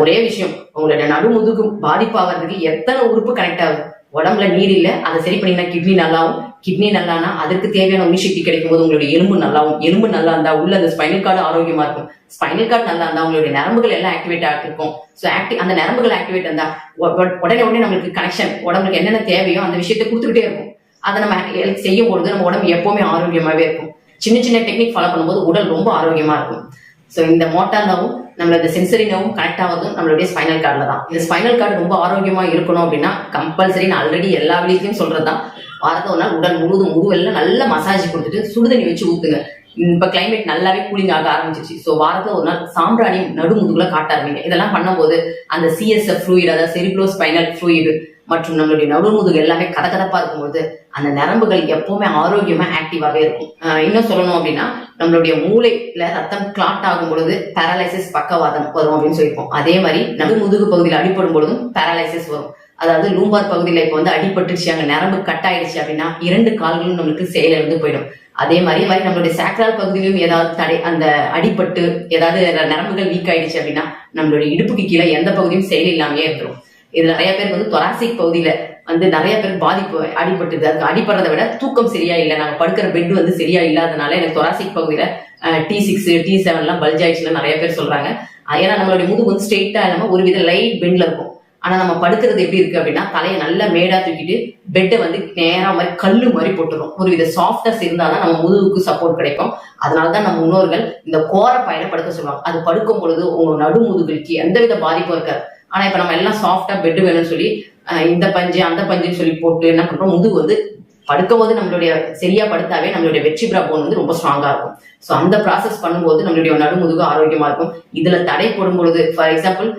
ஒரே விஷயம். உங்களோட நடுமுதுகு பாதிப்பாகிறதுக்கு எத்தனை உறுப்பு கனெக்ட் ஆகுது? உடம்புல நீர் இல்லை அதை சரி பண்ணீங்கன்னா கிட்னி நல்லாவும் கிட்னி நல்லானா அதற்கு தேவையான உயிர் கிடைக்கும் போது உங்களுடைய எலும்பு நல்லாவும் எலும்பு நல்லா இருந்தா உள்ள அந்த ஸ்பைனல் கார்டு ஆரோக்கியமா இருக்கும். ஸ்பைனல் கார்டு நல்லா இருந்தா உங்களுடைய நரம்புகள் எல்லாம் ஆக்டிவேட் ஆகிருக்கும் ஸோ ஆக்டிவ் அந்த நரம்புகள் ஆக்டிவேட் இருந்தா உடனே உடனே நம்மளுக்கு கனெக்ஷன் உடம்புக்கு என்னென்ன தேவையோ அந்த விஷயத்தை கொடுத்துக்கிட்டே இருக்கும். அதை நம்ம செய்யும் பொழுது நம்ம உடம்பு எப்பவுமே ஆரோக்கியமாவே இருக்கும். சின்ன சின்ன டெக்னிக் ஃபாலோ பண்ணும்போது உடல் ரொம்ப ஆரோக்கியமா இருக்கும். ஸோ இந்த மோட்டார் நோவும் நம்மளோட சென்சரி நோவும் கனெக்ட் ஆகுதும் நம்மளுடைய ஸ்பைனல் கார்டில் தான். இந்த ஸ்பைனல் கார்டு ரொம்ப ஆரோக்கியமாக இருக்கணும் அப்படின்னா கம்பல்சரி நான் ஆல்ரெடி எல்லா வீட்லையும் சொல்கிறது தான் வாரத்தை ஒரு நாள் உடல் முழுதும் முழுவெல்லாம் நல்ல மசாஜ் கொடுத்துட்டு சுடுதண்ணி வச்சு ஊற்றுங்க இப்ப கிளைமேட் நல்லாவே கூலிங் ஆக ஆரம்பிச்சிருச்சு. ஸோ வாரத்துல ஒரு நாள் சாம்பிராணி நடுமுதுகுல காட்ட ஆரம்பிங்க. இதெல்லாம் பண்ணும்போது அந்த சிஎஸ்எஃப் ஃப்ளூயிட் அதாவது செரிப்ளோ ஸ்பைனல் ஃப்ளூயிடு மற்றும் நம்மளுடைய நடுமுதுகு எல்லாமே கதகதப்பா இருக்கும்போது அந்த நரம்புகள் எப்பவுமே ஆரோக்கியமா ஆக்டிவாவே இருக்கும். இன்னும் சொல்லணும் அப்படின்னா நம்மளுடைய மூளையில ரத்தம் கிளாட் ஆகும் பொழுது பேரலைசிஸ் பக்கவாதம் வரும் அப்படின்னு சொல்லியிருப்போம் அதே மாதிரி நடுமுதுகு பகுதியில் அடிபடும் பொழுதும் பேரலைசிஸ் வரும். அதாவது லூம்பார் பகுதியில் இப்போ வந்து அடிபட்டுருச்சு அங்க நரம்பு கட் ஆயிடுச்சு அப்படின்னா இரண்டு கால்களும் நம்மளுக்கு செயலிழந்து இருந்து போயிடும். அதே மாதிரி மாதிரி நம்மளுடைய சாக்ரால் பகுதியிலும் ஏதாவது தடை அந்த அடிபட்டு ஏதாவது நரம்புகள் வீக் ஆயிடுச்சு அப்படின்னா நம்மளுடைய இடுப்புக்கு கீழே எந்த பகுதியும் செயல் இல்லாமயே இருந்துரும். இது நிறைய பேர் வந்து தொராசிக் பகுதியில வந்து நிறைய பேர் பாதிப்பு அடிபட்டுது. அதுக்கு அடிபடுறதை விட தூக்கம் சரியா இல்லை. நாங்க படுக்கிற பெட் வந்து சரியா இல்லாதனால எனக்கு தொராசிக் பகுதியில டி சிக்ஸ் டி செவன் எல்லாம் பல்ஜ் ஆயிடுச்சுன்னு நிறைய பேர் சொல்றாங்க. ஏன்னா நம்மளுடைய முதுகு வந்து ஸ்ட்ரெயிட்டா இல்லாம ஒரு வித லைட் பெண்ட்ல இருக்கும். ஆனா நம்ம படுக்கிறது எப்படி இருக்கு அப்படின்னா தலையை நல்லா மேடா தூக்கிட்டு பெட்டை வந்து நேரா மாதிரி கல்லு மாதிரி போட்டுரும் ஒரு வித சாஃப்ட்னஸ் இருந்தாதான் நம்ம முதுகுக்கு சப்போர்ட் கிடைக்கும். அதனாலதான் நம்ம முன்னோர்கள் இந்த கோர பையில படுக்க சொல்லுவாங்க. அது படுக்கும் பொழுது உங்க நடு முதுகுக்கு எந்தவித பாதிப்பும் இருக்காது. ஆனா இப்ப நம்ம எல்லாம் சாஃப்டா பெட் வேணும்னு சொல்லி இந்த பஞ்சு அந்த பஞ்சுன்னு சொல்லி போட்டு என்ன பண்றோம்? முதுகு வந்து படுக்கும் போது நம்மளுடைய சரியா படுத்தாவே நம்மளுடைய வெற்றி போன் வந்து ரொம்ப ஸ்ட்ராங்கா இருக்கும். ஸோ அந்த ப்ராசஸ் பண்ணும்போது நம்மளுடைய நடுமுதுகு ஆரோக்கியமா இருக்கும். இதுல தடை போடும் பொழுது ஃபார் எக்ஸாம்பிள்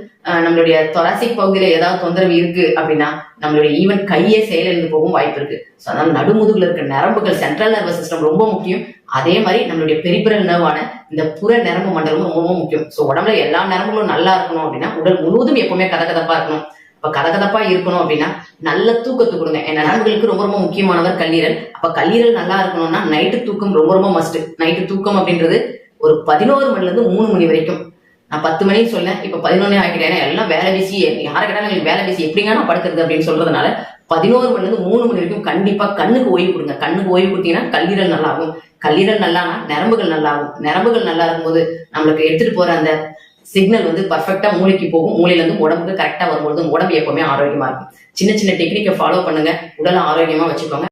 நம்மளுடைய தொராசிக் பகுதியில ஏதாவது தொந்தரவு இருக்கு அப்படின்னா நம்மளுடைய ஈவன் கையே செயலிழந்து போகும் வாய்ப்பு இருக்கு. ஸோ அதனால நடுமுதுகுல இருக்க நரம்புகள் சென்ட்ரல் நர்வஸ் சிஸ்டம் ரொம்ப முக்கியம். அதே மாதிரி நம்மளுடைய பெரிபரல் நர்வான இந்த புற நரம்பு மண்டலமும் ரொம்ப முக்கியம். ஸோ உடம்புல எல்லா நரம்புகளும் நல்லா இருக்கணும் அப்படின்னா உடல் முழுவதும் எப்பவுமே கதகதப்பா இருக்கணும். அப்ப கதகதப்பா இருக்கணும் அப்படின்னா நல்ல தூக்கத்தை கொடுங்க. ஏன்னா நண்பர்களுக்கு ரொம்ப ரொம்ப முக்கியமானவர் கல்லீரல். அப்ப கல்லீரல் நல்லா இருக்கணும்னா நைட்டு தூக்கம் ரொம்ப ரொம்ப மஸ்ட் நைட்டு தூக்கம் அப்படின்றது ஒரு பதினோரு மணில இருந்து மூணு மணி வரைக்கும். நான் பத்து மணிக்கு சொன்னேன் இப்ப பதினொன்னே ஆகிட்டேன் ஏன்னா எல்லாம் வேலை வீசி யாரை கேட்டாலும் வேலை வீசி எப்படிங்க நான் படுக்கிறது அப்படின்னு சொல்றதுனால பதினோரு மணில இருந்து மூணு மணி வரைக்கும் கண்டிப்பா கண்ணுக்கு ஓய்வு கொடுங்க. கண்ணுக்கு ஓய்வு கொடுத்தீங்கன்னா கல்லீரல் நல்லாகும். கல்லீரல் நல்லானா நரம்புகள் நல்லாகும். நரம்புகள் நல்லா இருக்கும்போது நம்மளுக்கு எடுத்துட்டு போற அந்த சிக்னல் வந்து பர்ஃபெக்டா மூளைக்கு போகும். மூளையில இருந்து உடம்புக்கு கரெக்டா வரும்பொழுது உடம்பு எப்பவுமே ஆரோக்கியமா இருக்கும். சின்ன சின்ன டெக்னிக்கை ஃபாலோ பண்ணுங்க. உடலை ஆரோக்கியமா வச்சுக்கோங்க.